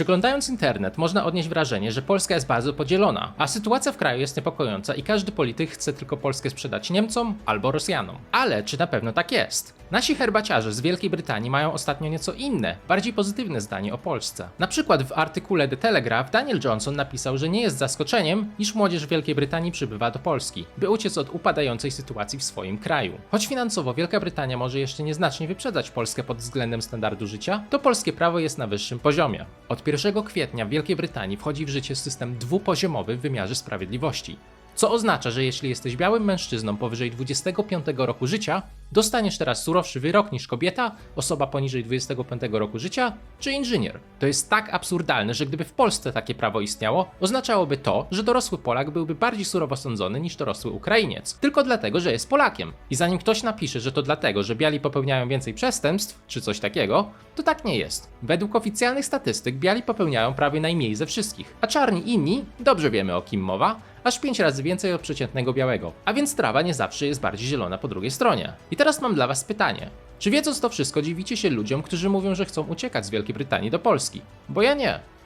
Przeglądając internet, można odnieść wrażenie, że Polska jest bardzo podzielona, a sytuacja w kraju jest niepokojąca i każdy polityk chce tylko Polskę sprzedać Niemcom albo Rosjanom. Ale czy na pewno tak jest? Nasi herbaciarze z Wielkiej Brytanii mają ostatnio nieco inne, bardziej pozytywne zdanie o Polsce. Na przykład w artykule The Telegraph Daniel Johnson napisał, że nie jest zaskoczeniem, iż młodzież Wielkiej Brytanii przybywa do Polski, by uciec od upadającej sytuacji w swoim kraju. Choć finansowo Wielka Brytania może jeszcze nieznacznie wyprzedzać Polskę pod względem standardu życia, to polskie prawo jest na wyższym poziomie. Od 1 kwietnia w Wielkiej Brytanii wchodzi w życie system dwupoziomowy w wymiarze sprawiedliwości. Co oznacza, że jeśli jesteś białym mężczyzną powyżej 25 roku życia, dostaniesz teraz surowszy wyrok niż kobieta, osoba poniżej 25 roku życia czy inżynier. To jest tak absurdalne, że gdyby w Polsce takie prawo istniało, oznaczałoby to, że dorosły Polak byłby bardziej surowo sądzony niż dorosły Ukrainiec, tylko dlatego, że jest Polakiem. I zanim ktoś napisze, że to dlatego, że biali popełniają więcej przestępstw czy coś takiego, to tak nie jest. Według oficjalnych statystyk biali popełniają prawie najmniej ze wszystkich, a czarni inni, dobrze wiemy o kim mowa, aż 5 razy więcej od przeciętnego białego. A więc trawa nie zawsze jest bardziej zielona po drugiej stronie. I teraz mam dla was pytanie. Czy wiedząc to wszystko dziwicie się ludziom, którzy mówią, że chcą uciekać z Wielkiej Brytanii do Polski? Bo ja nie.